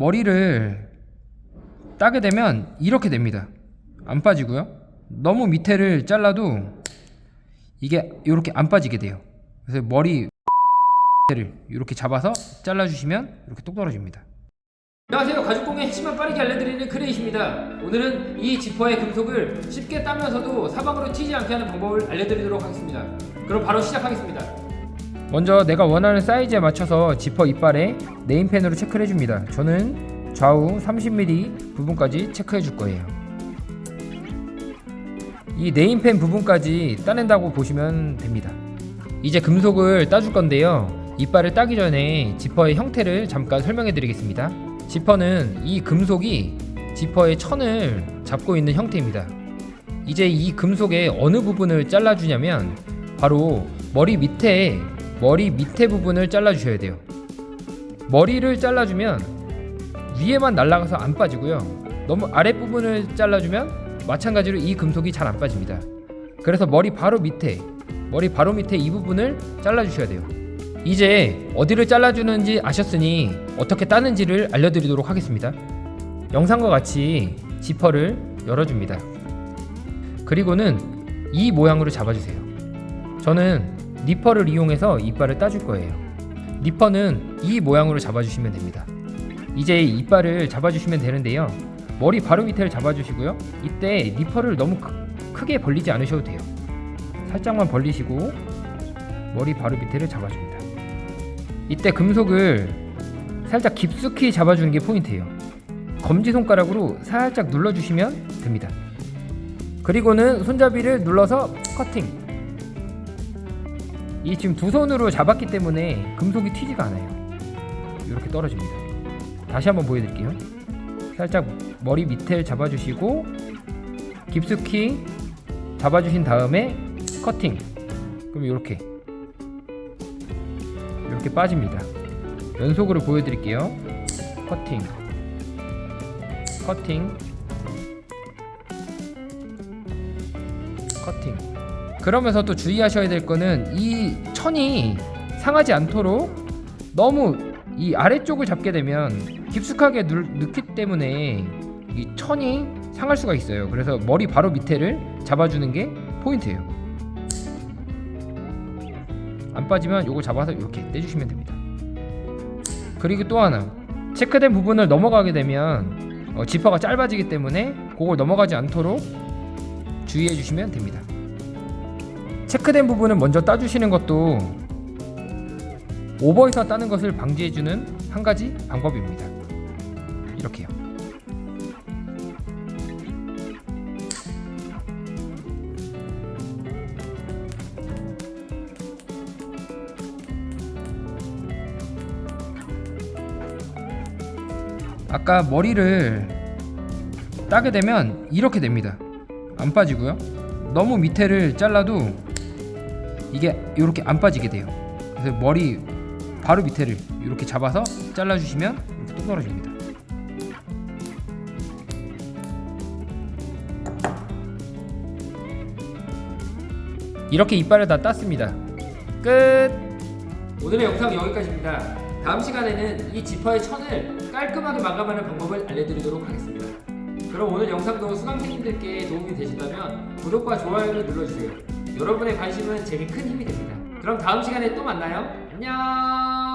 머리를 따게 되면 이렇게 됩니다. 안 빠지고요. 너무 밑에를 잘라도 이게 이렇게 안 빠지게 돼요. 그래서 머리 를 이렇게 잡아서 잘라주시면 이렇게 똑 떨어집니다. 안녕하세요. 가죽공예 핵심만 빠르게 알려드리는 크레이십니다. 오늘은 이 지퍼의 금속을 쉽게 따면서도 사방으로 튀지 않게 하는 방법을 알려드리도록 하겠습니다. 그럼 바로 시작하겠습니다. 먼저 내가 원하는 사이즈에 맞춰서 지퍼 이빨에 네임펜으로 체크를 해줍니다. 저는 좌우 30mm 부분까지 체크해 줄 거예요. 이 네임펜 부분까지 따낸다고 보시면 됩니다. 이제 금속을 따줄 건데요. 이빨을 따기 전에 지퍼의 형태를 잠깐 설명해 드리겠습니다. 지퍼는 이 금속이 지퍼의 천을 잡고 있는 형태입니다. 이제 이 금속의 어느 부분을 잘라주냐면 바로 머리 밑에 머리 밑에 부분을 잘라주셔야 돼요. 머리를 잘라주면 위에만 날아가서 안 빠지고요. 너무 아랫 부분을 잘라주면 마찬가지로 이 금속이 잘 안 빠집니다. 그래서 머리 바로 밑에 머리 바로 밑에 이 부분을 잘라주셔야 돼요. 이제 어디를 잘라주는지 아셨으니 어떻게 따는지를 알려드리도록 하겠습니다. 영상과 같이 지퍼를 열어줍니다. 그리고는 이 모양으로 잡아주세요. 저는 니퍼를 이용해서 이빨을 따줄 거예요. 니퍼는 이 모양으로 잡아주시면 됩니다. 이제 이빨을 잡아주시면 되는데요. 머리 바로 밑에를 잡아주시고요. 이때 니퍼를 너무 크, 크게 벌리지 않으셔도 돼요. 살짝만 벌리시고 머리 바로 밑에를 잡아줍니다. 이때 금속을 살짝 깊숙이 잡아주는 게 포인트예요. 검지 손가락으로 살짝 눌러주시면 됩니다. 그리고는 손잡이를 눌러서 커팅. 이 지금 두 손으로 잡았기 때문에 금속이 튀지가 않아요. 이렇게 떨어집니다. 다시 한번 보여드릴게요. 살짝 머리 밑을 잡아주시고 깊숙이 잡아주신 다음에 커팅. 그럼 이렇게 이렇게 빠집니다. 연속으로 보여드릴게요. 커팅, 커팅, 커팅. 그러면서 또 주의하셔야 될 거는 이 천이 상하지 않도록 너무 이 아래쪽을 잡게 되면 깊숙하게 누, 넣기 때문에 이 천이 상할 수가 있어요. 그래서 머리 바로 밑에를 잡아주는 게 포인트예요. 안 빠지면 요거 잡아서 이렇게 떼주시면 됩니다. 그리고 또 하나 체크된 부분을 넘어가게 되면 어, 지퍼가 짧아지기 때문에 그걸 넘어가지 않도록 주의해 주시면 됩니다. 체크된 부분을 먼저 따주시는 것도 오버해서 따는 것을 방지해주는 한 가지 방법입니다. 이렇게요. 아까 머리를 따게 되면 이렇게 됩니다. 안 빠지고요. 너무 밑에를 잘라도 이게 이렇게 안 빠지게 돼요. 그래서 머리 바로 밑에를 이렇게 잡아서 잘라주시면 이렇게 똑 떨어집니다. 이렇게 이빨을 다 땄습니다. 끝. 오늘의 영상 여기까지입니다. 다음 시간에는 이 지퍼의 천을 깔끔하게 마감하는 방법을 알려드리도록 하겠습니다. 그럼 오늘 영상도 수강생님들께 도움이 되신다면 구독과 좋아요를 눌러주세요. 여러분의 관심은 제게 큰 힘이 됩니다. 그럼 다음 시간에 또 만나요. 안녕.